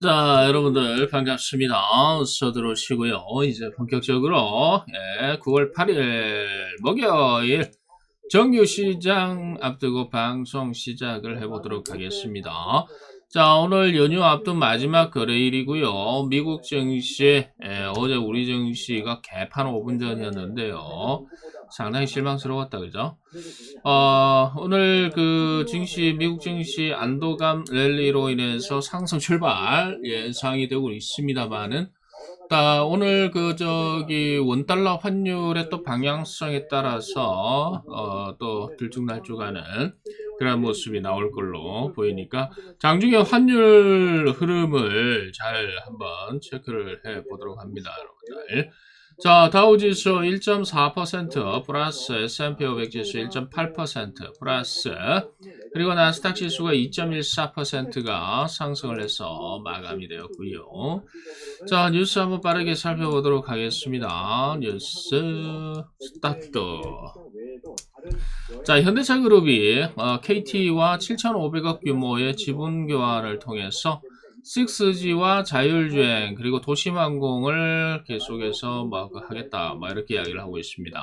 자, 여러분들 반갑습니다. 어서 들어오시고요. 이제 본격적으로 예, 9월 8일 목요일 정규 시장 앞두고 방송 시작을 해보도록 하겠습니다. 자, 오늘 연휴 앞둔 마지막 거래일이고요. 미국 증시 예, 어제 우리 증시가 개판 5분 전이었는데요. 상당히 실망스러웠다, 그죠? 어, 오늘 그 증시, 미국 증시 안도감 랠리로 인해서 상승 출발 예상이 되고 있습니다만은, 다 오늘 그 저기 원 달러 환율의 또 방향성에 따라서 어, 또 들쭉날쭉하는 그런 모습이 나올 걸로 보이니까 장중에 환율 흐름을 잘 한번 체크를 해 보도록 합니다, 여러분들. 자, 다우지수 1.4% 플러스 S&P 500 지수 1.8% 플러스 그리고 나스닥 지수가 2.14%가 상승을 해서 마감이 되었고요. 자, 뉴스 한번 빠르게 살펴보도록 하겠습니다. 뉴스 스타트. 자, 현대차그룹이 어, KT와 7,500억 규모의 지분 교환을 통해서 6G와 자율주행 그리고 도심항공을 계속해서 막 하겠다 막 이렇게 이야기를 하고 있습니다.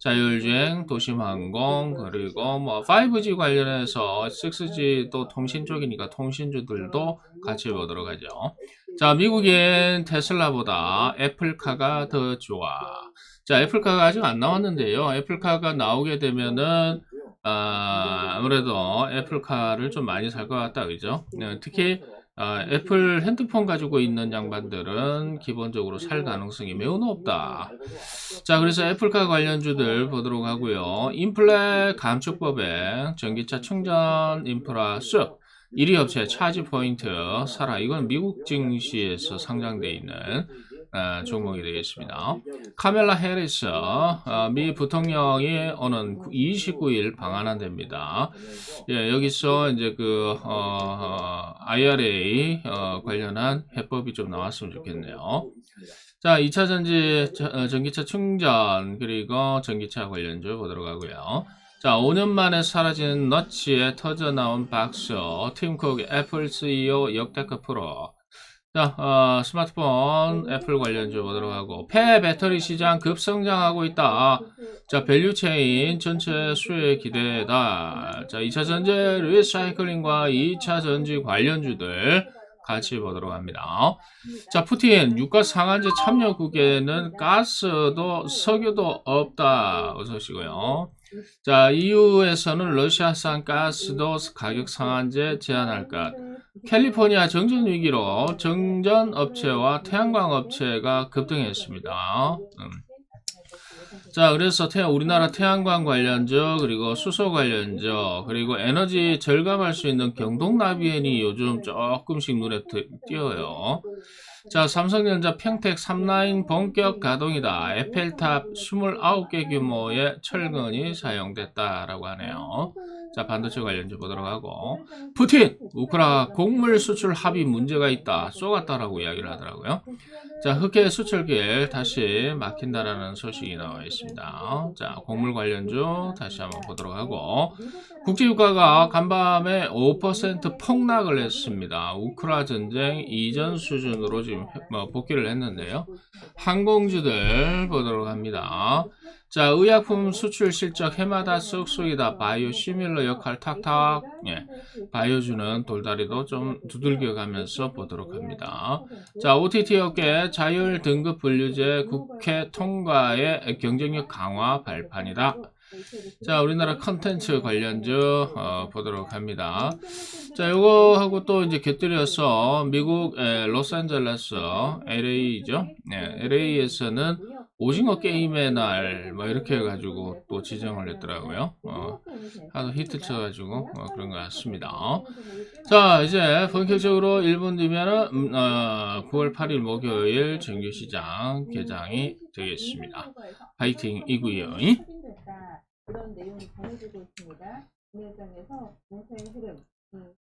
자율주행, 도심항공 그리고 뭐 5G 관련해서 6G 또 통신 쪽이니까 통신주들도 같이 보도록 하죠. 자, 미국엔 테슬라보다 애플카가 더 좋아. 자, 애플카가 아직 안 나왔는데요. 애플카가 나오게 되면은 아, 아무래도 애플카를 좀 많이 살 것 같다, 그죠? 네, 특히 아, 애플 핸드폰 가지고 있는 양반들은 기본적으로 살 가능성이 매우 높다. 자, 그래서 애플카 관련주들 보도록 하고요. 인플레 감축법에 전기차 충전 인프라 쑥 1위 업체 차지 포인트 사라. 이건 미국 증시에서 상장되어 있는 아, 종목이 되겠습니다. 카멜라 해리스 아, 미 부통령이 오는 29일 방한한답니다. 예, 여기서 이제 그 어, IRA 어, 관련한 해법이 좀 나왔으면 좋겠네요. 자, 2차 전지 저- 어, 전기차 충전 그리고 전기차 관련주 보도록 하고요. 자, 5년 만에 사라진 너치에 터져 나온 박수 팀쿡 애플 CEO 역대급 프로 자, 어, 스마트폰 애플 관련주 보도록 하고 폐 배터리 시장 급성장하고 있다. 자, 밸류 체인 전체 수혜 기대다. 자, 2차 전지 리사이클링과 2차 전지 관련주들 같이 보도록 합니다. 자, 푸틴 유가 상한제 참여국에는 가스도 석유도 없다. 어서 오시고요. 자, EU에서는 러시아산 가스도 가격 상한제 제한할 것. 캘리포니아 정전 위기로 정전 업체와 태양광 업체가 급등했습니다. 음. 자, 그래서 태, 우리나라 태양광 관련주, 그리고 수소 관련주, 그리고 에너지 절감할 수 있는 경동나비엔이 요즘 조금씩 눈에 띄- 띄어요. 자, 삼성전자 평택 3라인 본격 가동이다. 에펠탑 29개 규모의 철근이 사용됐다라고 하네요. 자, 반도체 관련주 보도록 하고. 푸틴! 우크라 곡물 수출 합의 문제가 있다. 쏘갔다라고 이야기를 하더라고요. 자, 흑해 수출길 다시 막힌다라는 소식이 나와 있습니다. 자, 곡물 관련주 다시 한번 보도록 하고. 국제유가가 간밤에 5% 폭락을 했습니다. 우크라 전쟁 이전 수준으로 지금 회- 뭐 복귀를 했는데요. 항공주들 보도록 합니다. 자, 의약품 수출 실적 해마다 쑥쑥이다. 바이오 시밀러 역할 탁탁. 예. 바이오주는 돌다리도 좀 두들겨 가면서 보도록 합니다. 자, OTT 업계 자율 등급 분류제 국회 통과의 경쟁력 강화 발판이다. 자, 우리나라 컨텐츠 관련주 어, 보도록 합니다. 자, 요거하고 또 이제 곁들여서 미국 에, 로스앤젤레스 LA죠. 네, LA에서는 오징어 게임의 날뭐 이렇게 해가지고 또 지정을 했더라고요. 어, 하도 히트 쳐가지고 어, 그런 것 같습니다. 자, 이제 본격적으로 1분 뒤면은 음, 어, 9월 8일 목요일 정규시장 개장이 되겠습니다. 파이팅이고요. 그런 내용이 전해지고 있습니다. 공사의 흐름, 음,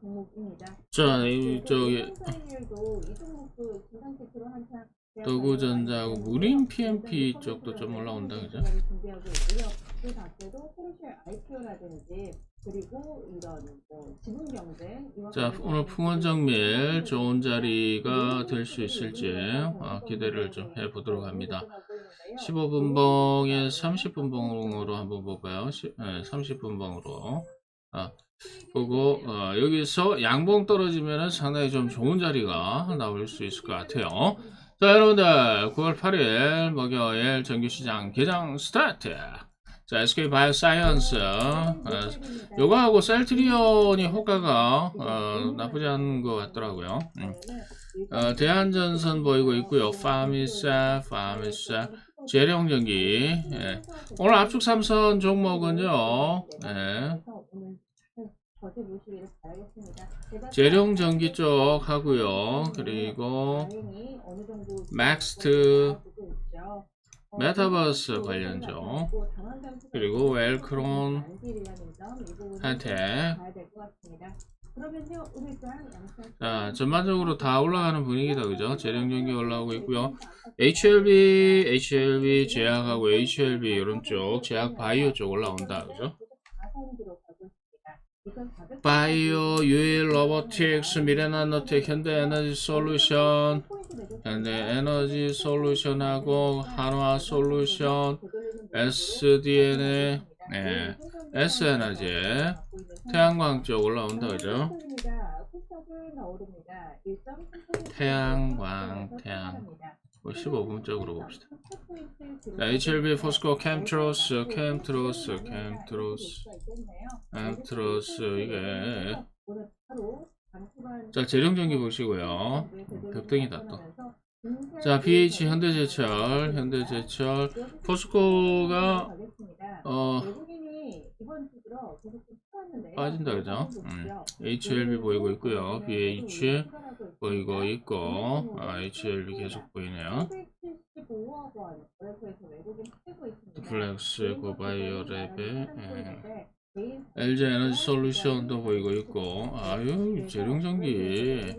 종목입니다. 자, 이 저기 성장률도 이 종목도 중간 한창 도구전자하고 무림 PMP 쪽도 좀 올라온다, 그죠? 준비하고 있고요. 그 밖에도 포르쉐 IPO라든지 그리고 이런 뭐 지분 경쟁 이와 자, 오늘 풍원정밀 좋은 자리가 될 수 있을지 어, 기대를 좀 해보도록 합니다. 15분봉에 30분봉으로 한번 볼까요? 시- 네, 30분봉으로 아, 보고 어, 여기서 양봉 떨어지면 상당히 좀 좋은 자리가 나올 수 있을 것 같아요. 자, 여러분들 9월 8일 목요일 정규시장 개장 스타트. 자, SK 바이오사이언스 어, 요거하고 셀트리온이 호가가 어, 나쁘지 않은 것 같더라고요. 음. 어, 대한전선 보이고 있고요. 파미사, 파미사, 재령전기. 예. 오늘 압축 삼선 종목은요. 예. 재령전기 쪽 하고요. 그리고 맥스트, 메타버스 관련죠. 그리고 웰크론, 한테. 자, 전반적으로 다 올라가는 분위기다, 그죠? 재령전기 올라오고 있고요. HLB, HLB 제약하고 HLB 이런 쪽, 제약 바이오 쪽 올라온다, 그죠? 바이오, 유일 로보틱스, 미래나노텍, 현대에너지 솔루션, 에너지 솔루션하고 한화 솔루션, SDNA, 네, S에너지, 태양광 쪽 올라온다, 그죠? 태양광, 태양. 15분 쪽으로 봅시다. 자, HLB, 포스코, 캠트로스, 캠트로스, 캠트로스, 캠트로스, 이게. 자, 재령전기 보시고요. 급등이다, 또. 자, BH, 현대제철, 현대제철, 포스코가, 어, 빠진다, 그죠? 음. HLB 보이고 있고요. BH 보이고 있고, 아, HLB 계속 보이네요. 플렉스, 고바이오 랩에, 예. LG 에너지 솔루션도 보이고 있고, 아유, 재령전기,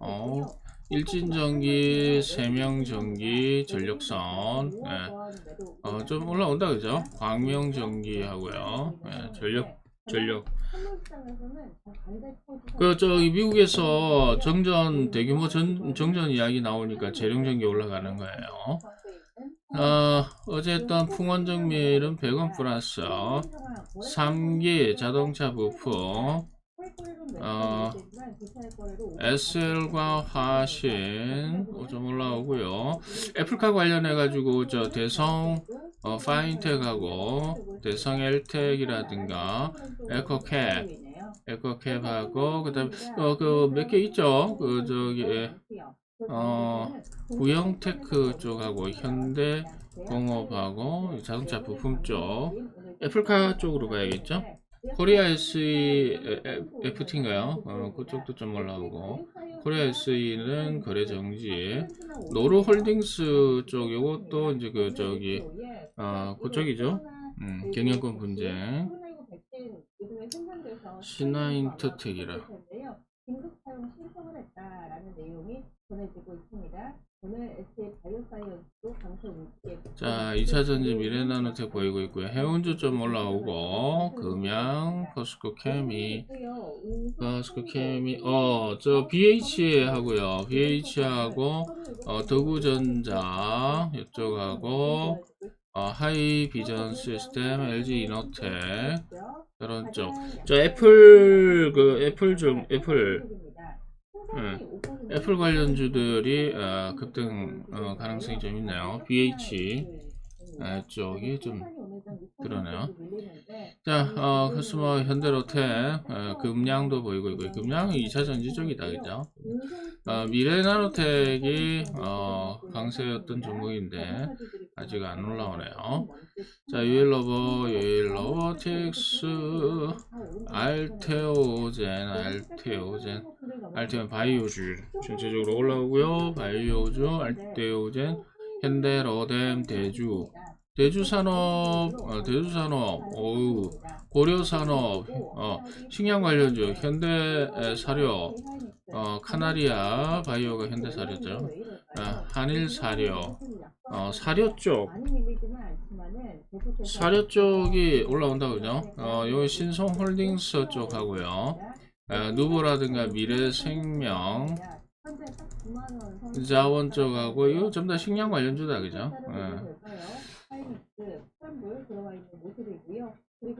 어, 일진전기, 세명전기, 전력선, 예. 어, 좀 올라온다, 그죠? 광명전기 하고요. 예, 전력, 전력. 그, 저기, 미국에서 정전, 대규모 전, 정전 이야기 나오니까 재령전기 올라가는 거예요. 어, 어쨌든 풍원정밀은 100원 플러스 3기 자동차 부품 어, SL과 화신 어, 좀 올라오고요. 애플카 관련해 가지고 저 대성 어, 파인텍하고 대성 엘텍이라든가 에코캡 에코캡하고 그다음 어 그 몇 개 있죠. 그 저기 어 구형테크 쪽하고 현대 공업하고 자동차 부품 쪽 애플카 쪽으로 가야겠죠. 코리아 SE FT인가요? 어, 그쪽도 좀 올라오고 코리아 SE는 거래 정지 노루 홀딩스 쪽 요것도 이제 그 저기 어 그쪽이죠. 음, 경영권 분쟁 신화인터텍이라 전해지고 있습니다. 오늘 SK 바이오사이언스도 방송 인기에 자 2차전지 미래나노텍 보이고 있고요. 해운주 좀 올라오고 금양 포스코 케미 포스코 케미 어 저 BH 하고요. BH 하고 어, 더구전자 이쪽하고 어, 하이 비전 시스템 LG 이노텍 이런 쪽. 저 애플 그 애플 좀 애플 예, 애플 관련주들이 어, 급등 어, 가능성이 좀 있네요. BH 아, 쪽이 좀 그러네요. 자, 어, 코스모 현대로텍 어, 금량도 보이고 있고 금량은 2차 전지 쪽이다, 그죠? 어, 미래나노텍이 어, 강세였던 종목인데 아직 안 올라오네요. 자, 유일로버, 유일로버틱스, 알테오젠, 알테오젠, 알테오젠 바이오주 전체적으로 올라오고요. 바이오주, 알테오젠, 현대, 로뎀, 대주, 대주산업, 어, 대주산업, 어우, 고려산업, 어, 식량 관련주, 현대사료, 어, 카나리아 바이오가 현대사료죠. 아, 한일사료, 어, 사료 쪽, 사료 쪽이 올라온다 그죠? 어, 여기 신성홀딩스 쪽 하고요. 아, 누보라든가 미래생명, 자원 쪽하고 이거 전부 다 식량 관련주다 그죠? 예.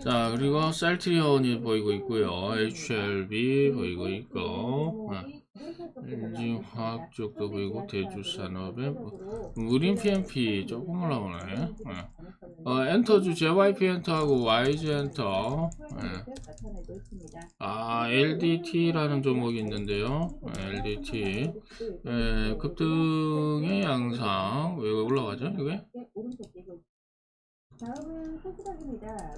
자 그리고 셀트리온이 보이고 있고요. HLB 보이고 있고, 예. LG 화학 쪽도 보이고 대주산업에 뭐, 무림 PMP 조금 올라오네. 예. 어, 엔터주 JYP 엔터하고 YG 엔터. 예. 아, LDT라는 종목이 있는데요. 예, LDT. 예, 급등의 양상. 왜 올라가죠, 이게? 다음은 좋습니다.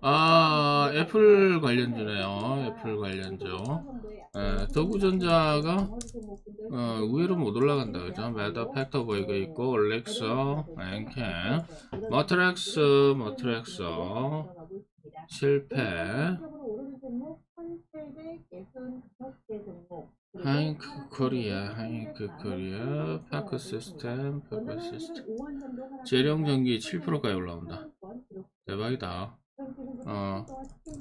아, 애플 관련주네요. 애플 관련주. 예, 더구전자가 어, 의외로 못 올라간다, 그죠? 메다 팩터 보이고 있고, 올렉서, 엔캔, 머트렉스, 머트렉스, 실패, 하잉크 코리아, 하잉크 코리아, 파크 시스템, 파크 시스템. 재령 전기 7%까지 올라온다. 대박이다. 어,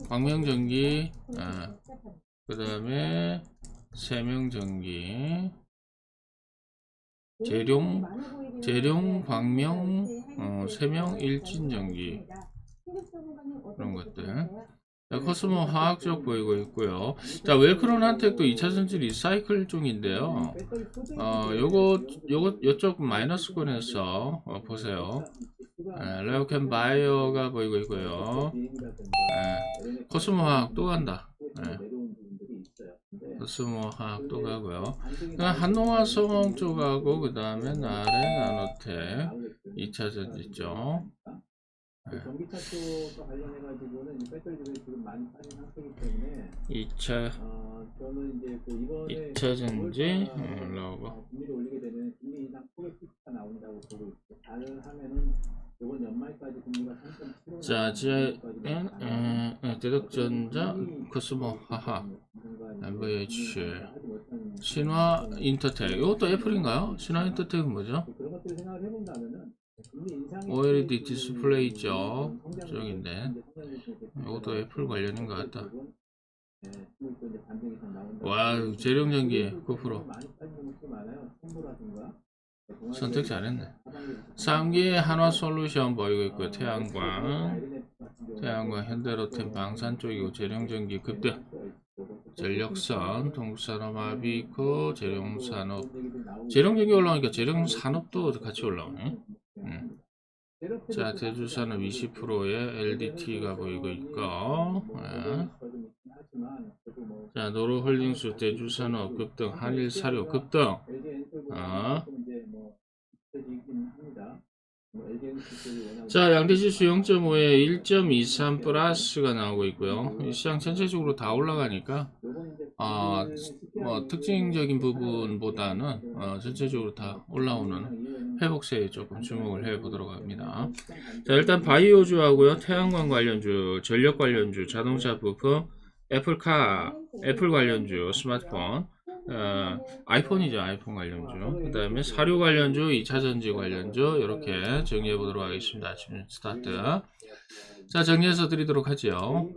광명 전기, 아, 그 다음에 세명 전기, 재룡, 재룡, 광명, 어, 세명, 일진 전기. 그런 것들. 자, 코스모 화학적 보이고 있고요. 자, 웰크론한텍도 2차 전지 리사이클 중인데요. 어, 요거, 요거, 요쪽 마이너스권에서 어, 보세요. 에, 레오캔 바이오가 보이고 있고요. 에, 코스모 화학 또 간다. 에, 코스모 화학 또 가고요. 한노화 성공 쪽하고 그 다음에 나레 나노텍 2차 전지 쪽. 네. 전기차 쪽과 관련해 가지고는 이 배터리들이 지금 많이 빠진 상태이기 때문에 2차 어, 저는 이제 그 이번에 2차 전지 어, 올라오고 어, 금리를 올리게 되면 금리 인상 폭의 피크가 나온다고 보고 있고 잘 하면은 이번 연말까지 금리가 3.75 자, 제, 엔, 에, 에, 대덕전자, 코스모, 하하, MVH, 신화 인터텍. 이것도 애플인가요? 신화 인터텍은 뭐죠? 그런 것들을 생각을 해본다면은 금리 인상이 OLED 디스플레이 쪽 쪽인데 이것도 애플 관련인 것 같다. 와, 재령전기 9%. 많이 빠진 종목들 많아요. 콤보라든가 선택 잘했네. 3기 한화 솔루션 보이고 있고 태양광, 태양광 현대로템 방산 쪽이고 재령전기 급등, 전력선, 동산업 합이 있고 재령산업, 재령전기 올라오니까 재령산업도 같이 올라오네. 음. 자, 대주산업 20%의 LDT가 보이고 있고, 예. 자, 노루홀딩스 대주산업 급등, 한일사료 급등, 아. 자, 양대지수 0.5에 1.23 플러스가 나오고 있고요. 이 시장 전체적으로 다 올라가니까, 아, 뭐, 특징적인 부분보다는, 어, 전체적으로 다 올라오는 회복세에 조금 주목을 해 보도록 합니다. 자, 일단 바이오주하고요, 태양광 관련주, 전력 관련주, 자동차 부품, 애플카, 애플 관련주, 스마트폰, 어, 아이폰이죠, 아이폰 관련주. 그 다음에 사료 관련주, 2차 전지 관련주, 이렇게 정리해 보도록 하겠습니다. 아침 스타트. 자, 정리해서 드리도록 하죠.